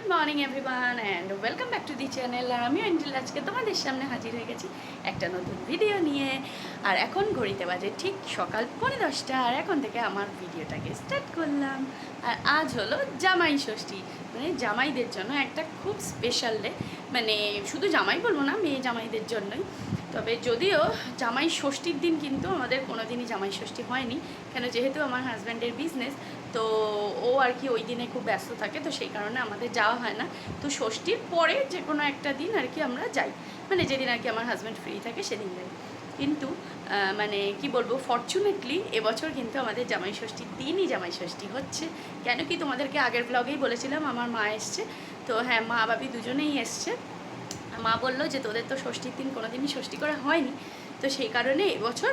Good morning everyone and welcome back to the channel আর আমি অঞ্জলি আজকে তোমাদের সামনে হাজির হয়ে গেছি একটা নতুন ভিডিও নিয়ে। আর এখন ঘড়িতে বাজে ঠিক সকাল পৌনে দশটা, আর এখন থেকে আমার ভিডিওটাকে স্টার্ট করলাম। আর আজ হলো জামাই ষষ্ঠী। মানে জামাইদের জন্য একটা খুব স্পেশাল ডে মানে শুধু জামাই বলব না, মেয়ে জামাইদের জন্যই। তবে যদিও জামাই ষষ্ঠীর দিন কিন্তু আমাদের কোনো দিনই জামাই ষষ্ঠী হয়নি। কেন যেহেতু আমার হাজব্যান্ডের বিজনেস তো ও আর কি ওই দিনে খুব ব্যস্ত থাকে, তো সেই কারণে আমাদের যাওয়া হয় না। তো ষষ্ঠীর পরে যে কোনো একটা দিন আর কি আমরা যাই। মানে যেদিন আর কি আমার হাজব্যান্ড ফ্রি থাকে সেদিন যাই। কিন্তু মানে কি বলব ফর্চুনেটলি এবছর কিন্তু আমাদের জামাই ষষ্ঠীর দিনই জামাই ষষ্ঠী হচ্ছে। কেন কি তোমাদেরকে আগের ব্লগেই বলেছিলাম, আমার মা এসছে। তো হ্যাঁ মা বাবি দুজনেই এসছে। মা বলল যে তোদের তো ষষ্ঠীর দিন কোনো দিনই ষষ্ঠী করা হয়নি। তো সেই কারণে এবছর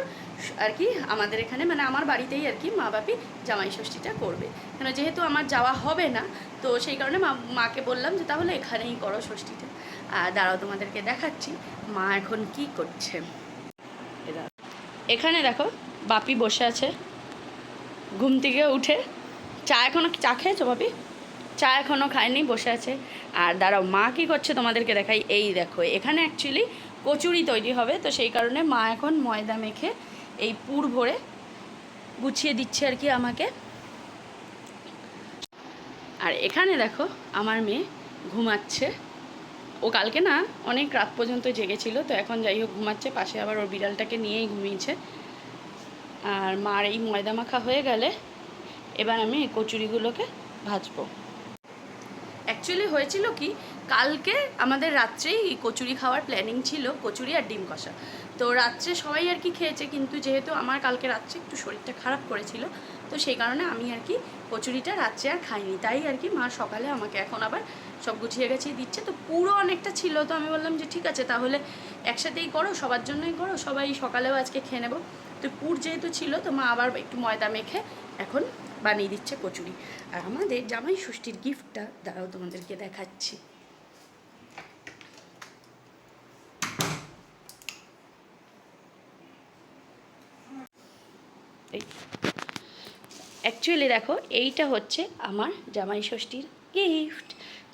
আর কি আমাদের এখানে মানে আমার বাড়িতেই আর কি মা বাপি জামাই ষষ্ঠীটা করবে। কেন যেহেতু আমার যাওয়া হবে না, তো সেই কারণে মা মাকে বললাম যে তাহলে এখানেই করো ষষ্ঠীটা। আর দাঁড়াও তোমাদেরকে দেখাচ্ছি মা এখন কি করছে। এখানে দেখো বাপি বসে আছে, ঘুম থেকে উঠে। চা এখনও চা খেয়েছো বাপি? চা এখনও খায়নি, বসে আছে। আর দাঁড়াও, মা কী করছে তোমাদেরকে দেখাই। এই দেখো, এখানে অ্যাকচুয়ালি কচুরি তৈরি হবে, তো সেই কারণে মা এখন ময়দা মেখে এই পুর ভরে গুছিয়ে দিচ্ছে আর কি আমাকে। আর এখানে দেখো, আমার মেয়ে ঘুমাচ্ছে। ও কালকে না অনেক রাত পর্যন্ত জেগেছিল, তো এখন যাই হোক ঘুমাচ্ছে, পাশে আবার ওর বিড়ালটাকে নিয়েই ঘুমিয়েছে। আর মার এই ময়দা মাখা হয়ে গেলে এবার আমি এই কচুরিগুলোকে ভাজবো। অ্যাকচুয়ালি হয়েছিল কি, কালকে আমাদের রাত্রেই কচুরি খাওয়ার প্ল্যানিং ছিল, কচুরি আর ডিম কষা। তো রাত্রে সবাই আর কি খেয়েছে, কিন্তু যেহেতু আমার কালকে রাত্রে একটু শরীরটা খারাপ করেছিল, তো সেই কারণে আমি আর কি কচুরিটা রাত্রে আর খাইনি। তাই আর কি মা সকালে আমাকে এখন আবার সব গুছিয়ে গেছিয়ে দিচ্ছে। তো পুরো অনেকটা ছিল, তো আমি বললাম যে ঠিক আছে, তাহলে একসাথেই করো, সবার জন্যই করো, সবাই সকালেও আজকে খেয়ে নেব। তো পুর যেহেতু ছিল, তো মা আবার একটু ময়দা মেখে এখন বানিয়ে দিচ্ছে কচুরি। আর আমাদের জামাই ষষ্ঠীর গিফটটা দাঁড়াও তোমাদেরকে দেখাচ্ছি। অ্যাকচুয়ালি দেখো, এইটা হচ্ছে আমার জামাই ষষ্ঠীর গিফট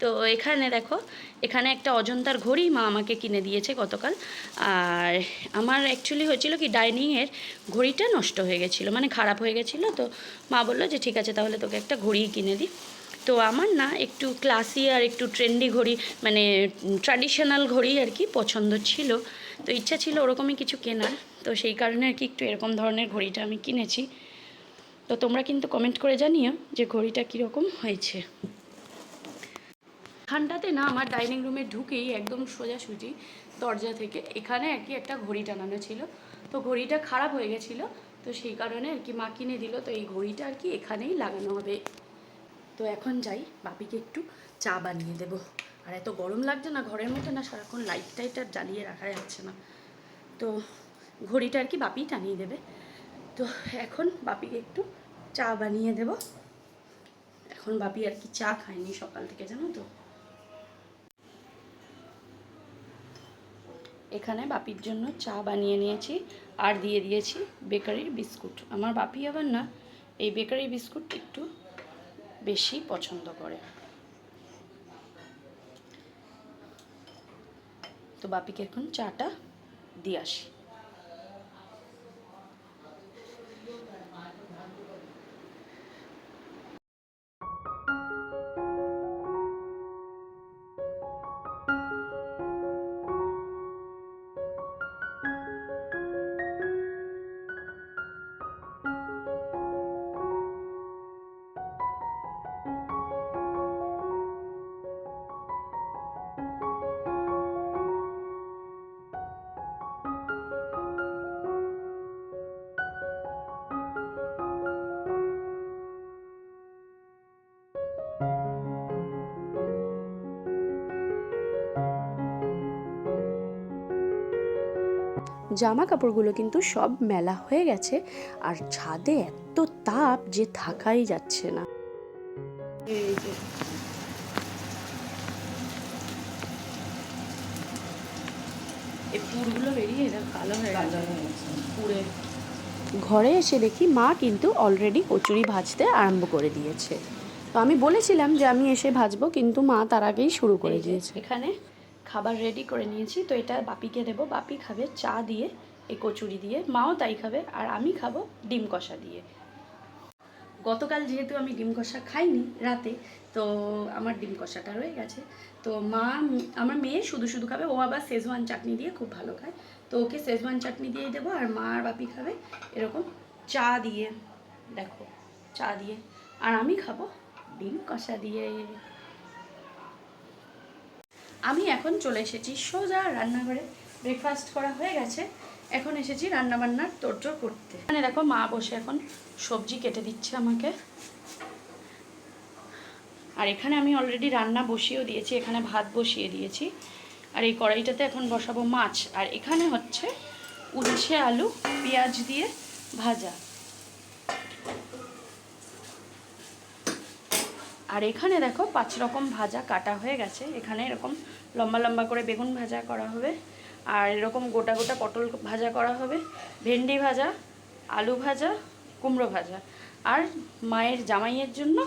তো এখানে দেখো, এখানে একটা অজন্তার ঘড়ি মা আমাকে কিনে দিয়েছে গতকাল। আর আমার অ্যাকচুয়ালি হয়েছিল কি ডাইনিংয়ের ঘড়িটা নষ্ট হয়ে গেছিল মানে খারাপ হয়ে গেছিল। তো মা বলল যে, ঠিক আছে, তাহলে তোকে একটা ঘড়িই কিনে দিই। তো আমার না একটু ক্লাসি আর একটু ট্রেন্ডি ঘড়ি মানে ট্র্যাডিশনাল ঘড়ি আর কি পছন্দ ছিল। তো ইচ্ছা ছিল ওরকমই কিছু কেনার। তো সেই কারণে আর কি একটু এরকম ধরনের ঘড়িটা আমি কিনেছি। তো তোমরা কিন্তু কমেন্ট করে জানিও যে ঘড়িটা কীরকম হয়েছে। এখানটাতে না আমার ডাইনিং রুমে ঢুকেই একদম সোজাসুজি দরজা থেকে। এখানে আর কি একটা ঘড়ি টানানো ছিল। তো ঘড়িটা খারাপ হয়ে গেছিল, তো সেই কারণে আর কি মা কিনে দিল। তো এই ঘড়িটা আর কি এখানেই লাগানো হবে। তো এখন যাই, বাপিকে একটু চা বানিয়ে দেবো। আর এত গরম লাগছে না ঘরের মধ্যে না সারাক্ষণ লাইট টাইট আর জ্বালিয়ে রাখা যাচ্ছে না। তো ঘড়িটা আর কি বাপি টানিয়ে দেবে। তো এখন বাপিকে একটু চা বানিয়ে দেব। এখন বাপি আর কি চা খায়নি সকাল থেকে, জানো তো? এখানে বাপির জন্য চা বানিয়ে নিয়েছি আর দিয়ে দিয়েছি বেকারির বিস্কুট। আমার বাপি আবার না, এই বেকারি বিস্কুট একটু বেশি পছন্দ করে। তো বাপিকে এখন চাটা দিয়ে আসি। জামা কাপড়গুলো কিন্তু সব মেলা হয়ে গেছে আর ছাদে এত তাপ যে থাকাই যাচ্ছে না। এই যে এই পুরগুলো বেরিয়ে এরা কালো হয়ে গেছে পুড়ে। ঘরে এসে দেখি মা কিন্তু অলরেডি কচুরি ভাজতে আরম্ভ করে দিয়েছে। তো আমি বলেছিলাম যে আমি এসে ভাজবো কিন্তু মা তার আগেই শুরু করে দিয়েছে। এখানে খাবার রেডি করে নিয়েছি। তো এটা বাপিকে দেবো। বাপি খাবে চা দিয়ে এই কচুরি দিয়ে। মাও তাই খাবে। আর আমি খাব ডিম কষা দিয়ে। গতকাল যেহেতু আমি ডিম কষা খাইনি রাতে, তো আমার ডিম কষাটা রয়ে গেছে। তো মা, আমার মেয়ে শুধু শুধু খাবে। ও আবার শেজওয়ান চাটনি দিয়ে খুব ভালো খায়। তো ওকে শেজওয়ান চাটনি দিয়েই দেবো। আর মা আর বাপি খাবে এরকম চা দিয়ে। দেখো, চা দিয়ে। আর আমি খাব ডিম কষা দিয়ে। আমি এখন চলে এসেছি সোজা রান্নাঘরে। ব্রেকফাস্ট করা হয়ে গেছে। এখন এসেছি রান্নাবান্নার তোড়জোড় করতে। মানে দেখো মা বসে এখন সবজি কেটে দিচ্ছে আমাকে। আর এখানে আমি অলরেডি রান্না বসিয়েও দিয়েছি, এখানে ভাত বসিয়ে দিয়েছি। আর এই কড়াইটাতে এখন বসাবো মাছ। আর এখানে হচ্ছে উচ্ছে আলু, পেঁয়াজ দিয়ে ভাজা। আর এখানে দেখো পাঁচ রকম ভাজা কাটা হয়ে গেছে। এখানে এরকম লম্বা লম্বা করে বেগুন ভাজা করা হবে আর এরকম গোটা গোটা পটল ভাজা করা হবে ভেন্ডি ভাজা আলু ভাজা কুমড়ো ভাজা আর মায়ের জামাইয়ের জন্য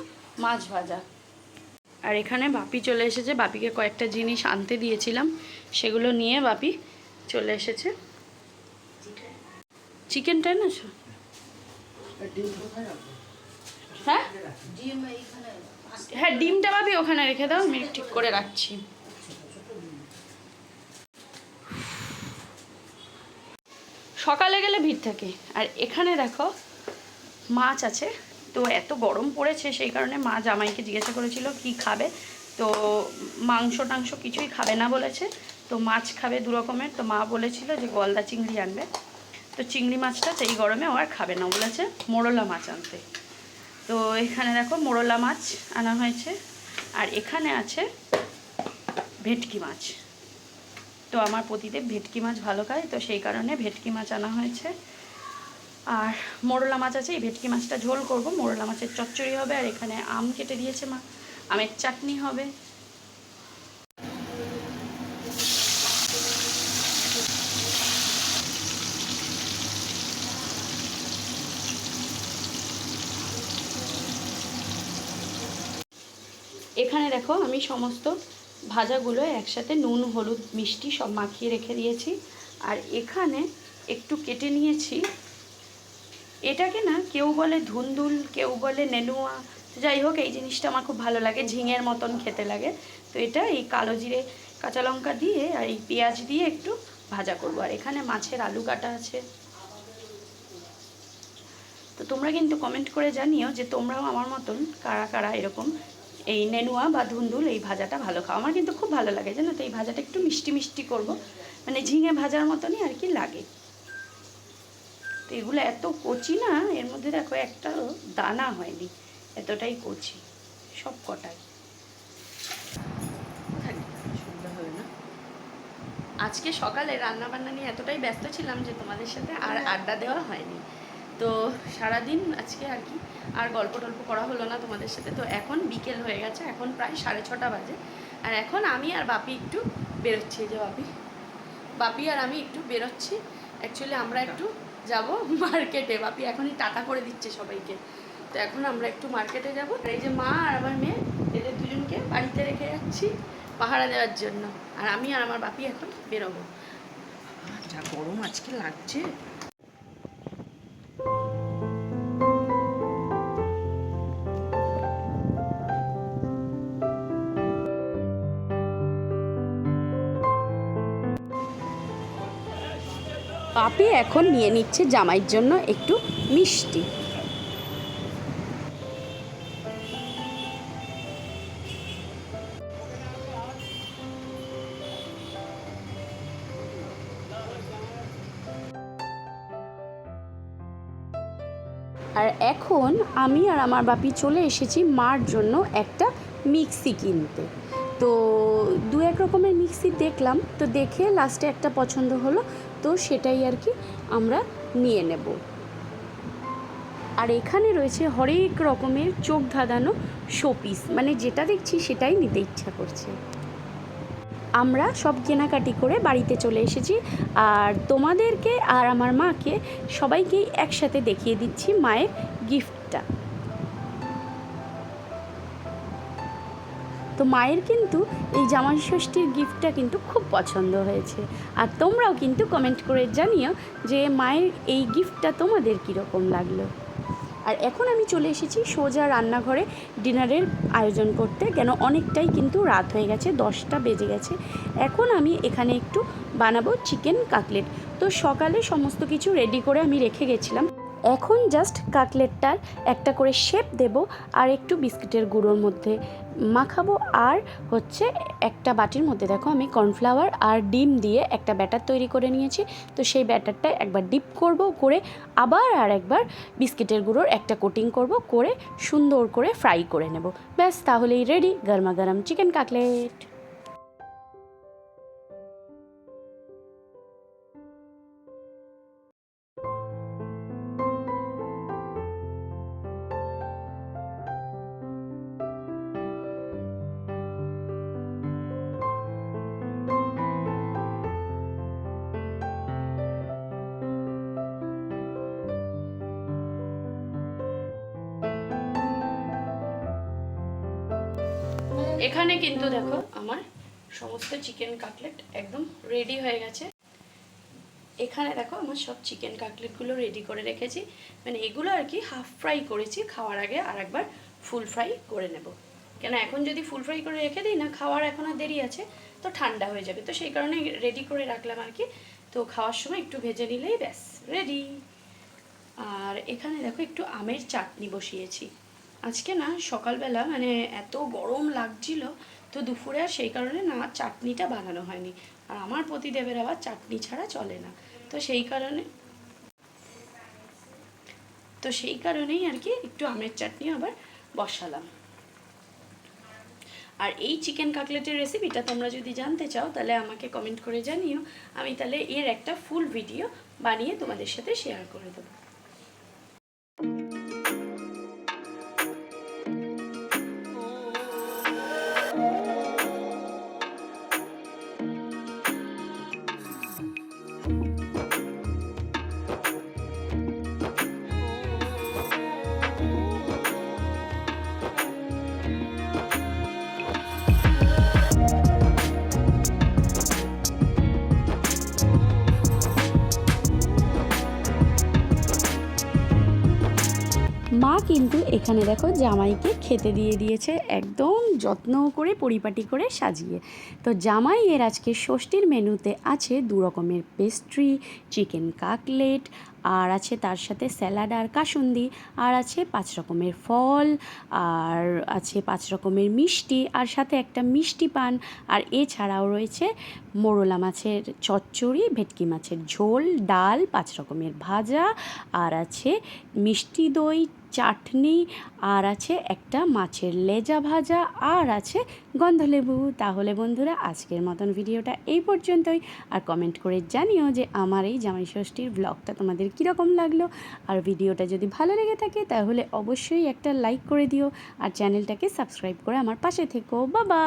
মাছ ভাজা। আর এখানে বাপি চলে এসেছে বাপিকে কয়েকটা জিনিস আনতে দিয়েছিলাম সেগুলো নিয়ে বাপি চলে এসেছে। চিকেনটা এনেছো? হ্যাঁ? হ্যাঁ ডিমটা ভাবি ওখানে রেখে দাও, আমি ঠিক করে রাখছি। সকালে গেলে ভিড় থাকে। আর এখানে দেখো, মাছ আছে। তো এত গরম পড়েছে, সেই কারণে মা জামাইকে জিজ্ঞাসা করেছিল কি খাবে। তো মাংস টাংস কিছুই খাবে না বলেছে। তো মাছ খাবে দু রকমের। তো মা বলেছিল যে গলদা চিংড়ি আনবে। তো চিংড়ি মাছটা সেই গরমে ও আর খাবে না বলেছে, মোরলা মাছ আনতে। তো এখানে দেখো মোরলা মাছ আনা হয়েছে। আর এখানে আছে ভেটকি মাছ। তো আমার পতিদেব ভেটকি মাছ ভালো খায়, তো সেই কারণে ভেটকি মাছ আনা হয়েছে। আর মোরলা মাছ আছে, এই ভেটকি মাছটা ঝোল করব। মোরলা মাছের চচ্চড়ি হবে, আর এখানে আম কেটে দিয়েছে মা। আমের চাটনি হবে এখানে দেখো, আমি সমস্ত ভাজাগুলো একসাথে নুন, হলুদ, মিষ্টি সব মাখিয়ে রেখে দিয়েছি। আর এখানে একটু কেটে নিয়েছি। এটাকে না কেউ বলে ধুন্দুল, কেউ বলে নেনুয়া যাই হোক, এই জিনিসটা আমার খুব ভালো লাগে, ঝিঙের মতন খেতে লাগে। তো এটা এই কালো জিরে, কাঁচা লঙ্কা দিয়ে আর এই পেঁয়াজ দিয়ে একটু ভাজা করব। আর এখানে মাছের আলু কাটা আছে। তো তোমরা কিন্তু কমেন্ট করে জানিও যে তোমরাও আমার মতন কারা কারা এরকম এই নেনুয়া বা ধুন্দুল এই ভাজাটা ভালো খাও। আমার কিন্তু খুব ভালো লাগে জানো তো? এই ভাজাটা একটু মিষ্টি মিষ্টি করব। মানে ঝিঙে ভাজার মতনই আর কি লাগে। তো এগুলো এত কচি না এর মধ্যে দেখো একটা দানা হয়নি। এতটাই কচি সব কটাই। আজকে সকালে রান্না বান্না নিয়ে এতটাই ব্যস্ত ছিলাম যে তোমাদের সাথে আর আড্ডা দেওয়া হয়নি। তো সারাদিন আজকে আর কি আর গল্প টল্প করা হলো না তোমাদের সাথে। তো এখন বিকেল হয়ে গেছে, এখন প্রায় সাড়ে ছটা বাজে। আর এখন আমি আর বাপি একটু বেরোচ্ছি যে বাপি। বাপি আর আমি একটু বেরোচ্ছি। অ্যাকচুয়ালি আমরা একটু যাব মার্কেটে বাপি এখনই টাকা করে দিচ্ছে সবাইকে। তো এখন আমরা একটু মার্কেটে যাব। আর এই যে মা আর আমার মেয়ে এদের দুজনকে বাড়িতে রেখে যাচ্ছি পাহারা দেওয়ার জন্য। আর আমি আর আমার বাপি এখন বেরোবো। যা গরম আজকে লাগছে। পাপি এখন নিয়ে নিচ্ছে জামাইয়ের জন্য একটু মিষ্টি। আর এখন আমি আর আমার বাপি চলে এসেছি মার জন্য একটা মিক্সি কিনতে। তো দু এক রকমের মিক্সি দেখলাম, তো দেখে লাস্টে একটা পছন্দ হলো তো সেটাই আর কি আমরা নিয়ে নেব। আর এখানে রয়েছে হরেক রকমের চোখ ধাঁধানো শোপিস মানে যেটা দেখছি সেটাই নিতে ইচ্ছা করছে। আমরা সব কেনাকাটি করে বাড়িতে চলে এসেছি, আর তোমাদেরকে আর আমার মাকে সবাইকেই একসাথে দেখিয়ে দিচ্ছি মায়ের গিফটটা তো মায়ের কিন্তু এই জামাই ষষ্ঠীর গিফটটা কিন্তু খুব পছন্দ হয়েছে। আর তোমরাও কিন্তু কমেন্ট করে জানিও যে মায়ের এই গিফটটা তোমাদের কীরকম লাগল। আর এখন আমি চলে এসেছি সোজা রান্নাঘরে ডিনারের আয়োজন করতে। কেন অনেকটাই কিন্তু রাত হয়ে গেছে, দশটা বেজে গেছে। এখন আমি এখানে একটু বানাবো চিকেন কাটলেট তো সকালে সমস্ত কিছু রেডি করে আমি রেখে গেছিলাম। এখন জাস্ট কাটলেটটার একটা করে শেপ দেব আর একটু বিস্কিটের গুঁড়োর মধ্যে মাখাবো। আর হচ্ছে একটা বাটির মধ্যে, দেখো আমি কর্নফ্লাওয়ার আর ডিম দিয়ে একটা ব্যাটার তৈরি করে নিয়েছি। তো সেই ব্যাটারটা একবার ডিপ করব, করে আবার আর একবার বিস্কিটের গুঁড়োর একটা কোটিং করব, করে সুন্দর করে ফ্রাই করে নেব। ব্যাস, তাহলেই রেডি গরমা গরম চিকেন কাটলেট এখানে কিন্তু দেখো আমার সমস্ত চিকেন কাটলেট একদম রেডি হয়ে গেছে। এখানে দেখো আমার সব চিকেন কাটলেটগুলো রেডি করে রেখেছি। মানে এগুলো আর কি হাফ ফ্রাই করেছি, খাওয়ার আগে আর একবার ফুল ফ্রাই করে নেব। কেন এখন যদি ফুল ফ্রাই করে রেখে দিই, না খাওয়ার এখন আর দেরি আছে, তো ঠান্ডা হয়ে যাবে। তো সেই কারণে রেডি করে রাখলাম আর কি। তো খাওয়ার সময় একটু ভেজে নিলেই ব্যাস রেডি আর এখানে দেখো একটু আমের চাটনি বসিয়েছি। আজকে না, সকালবেলা মানে এত গরম লাগছিল, তো দুপুরে আর সেই কারণে না চাটনিটা বানানো হয়নি। আর আমার প্রতিদেবের আবার চাটনি ছাড়া চলে না। তো সেই কারণে, তো সেই কারণেই আর কি একটু আমের চাটনি আবার বসালাম। আর এই চিকেন কাটলেটের রেসিপিটা তোমরা যদি জানতে চাও, তাহলে আমাকে কমেন্ট করে জানিও। আমি তাহলে এর একটা ফুল ভিডিও বানিয়ে তোমাদের সাথে শেয়ার করে দেবো। মা কিন্তু এখানে দেখো জামাইকে খেতে দিয়ে দিয়েছে একদম যত্ন করে, পরিপাটি করে সাজিয়ে। তো জামাই এর আজকে ষষ্ঠীর মেনুতে আছে দু রকমের পেস্ট্রি চিকেন কাকলেট আর আছে তার সাথে স্যালাড আর কাসুন্দি, আর আছে পাঁচ রকমের ফল, আর আছে পাঁচ রকমের মিষ্টি, আর সাথে একটা মিষ্টি পান, আর এছাড়াও রয়েছে মোরলা মাছের চচ্চড়ি, ভেটকি মাছের ঝোল, ডাল, পাঁচ রকমের ভাজা, আর আছে মিষ্টি দই চাটনি, আর আছে একটা মাছের লেজা ভাজা, আর আছে গন্ধলেবু। তাহলে বন্ধুরা, আজকের মতন ভিডিওটা এই পর্যন্তই। আর কমেন্ট করে জানিও যে আমার এই জামাই ষষ্ঠীর ব্লগটা তোমাদের কীরকম লাগল। আর ভিডিওটা যদি ভালো লেগে থাকে, তাহলে অবশ্যই একটা লাইক করে দিও। আর চ্যানেলটাকে সাবস্ক্রাইব করে আমার পাশে থেকো। বাবা